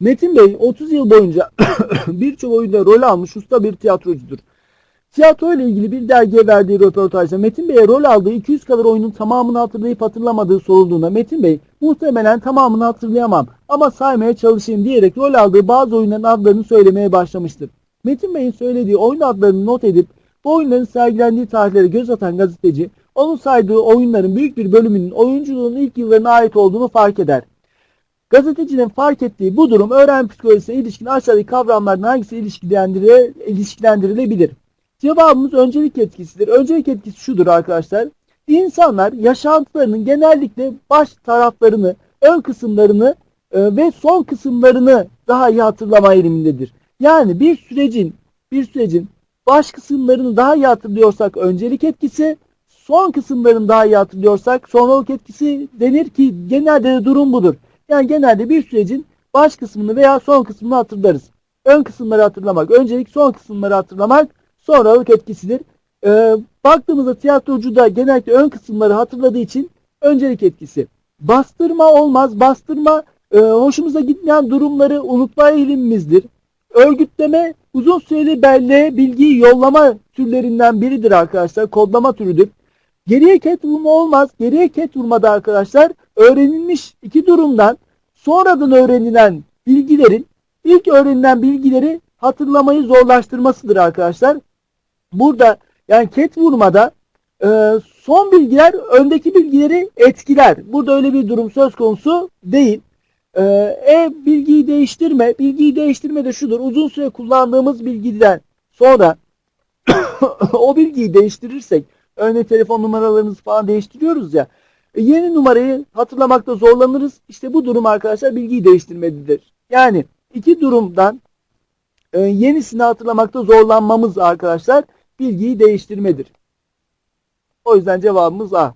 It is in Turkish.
Metin Bey 30 yıl boyunca birçok oyunda rol almış usta bir tiyatrocudur. Tiyatro ile ilgili bir dergiye verdiği röportajda Metin Bey'e rol aldığı 200 kadar oyunun tamamını hatırlayıp hatırlamadığı sorulduğunda Metin Bey muhtemelen tamamını hatırlayamam ama saymaya çalışayım diyerek rol aldığı bazı oyunların adlarını söylemeye başlamıştır. Metin Bey'in söylediği oyun adlarını not edip bu oyunların sergilendiği tarihlere göz atan gazeteci onun saydığı oyunların büyük bir bölümünün oyunculuğun ilk yıllarına ait olduğunu fark eder. Gazetecinin fark ettiği bu durum öğrenme psikolojisine ilişkin aşağıdaki kavramlardan hangisi ilişkilendirilebilir? Cevabımız öncelik etkisidir. Öncelik etkisi şudur arkadaşlar. İnsanlar yaşantılarının genellikle baş taraflarını, ön kısımlarını e, ve son kısımlarını daha iyi hatırlama eğilimindedir. Yani bir sürecin bir sürecin baş kısımlarını daha iyi hatırlıyorsak öncelik etkisi, son kısımlarını daha iyi hatırlıyorsak sonralık etkisi denir ki genelde de durum budur. Yani genelde bir sürecin baş kısmını veya son kısmını hatırlarız. Ön kısımları hatırlamak, öncelik son kısımları hatırlamak sonralık etkisidir. Ee, baktığımızda tiyatrocu da genellikle ön kısımları hatırladığı için öncelik etkisi. Bastırma olmaz. Bastırma e, hoşumuza gitmeyen durumları unutma eğilimimizdir. Örgütleme uzun süreli belleğe bilgiyi yollama türlerinden biridir arkadaşlar. Kodlama türüdür. Geriye ket vurma olmaz. Geriye ket vurmada arkadaşlar öğrenilmiş iki durumdan sonradan öğrenilen bilgilerin ilk öğrenilen bilgileri hatırlamayı zorlaştırmasıdır arkadaşlar. Burada yani ket vurmada e, son bilgiler öndeki bilgileri etkiler. Burada öyle bir durum söz konusu değil. E, e bilgiyi değiştirme. Bilgiyi değiştirme de şudur. Uzun süre kullandığımız bilgiden sonra o bilgiyi değiştirirsek örneğin telefon numaralarımızı falan değiştiriyoruz ya. E, yeni numarayı hatırlamakta zorlanırız. İşte bu durum arkadaşlar bilgiyi değiştirmelidir. Yani iki durumdan e, yenisini hatırlamakta zorlanmamız arkadaşlar bilgiyi değiştirmedir. O yüzden cevabımız A.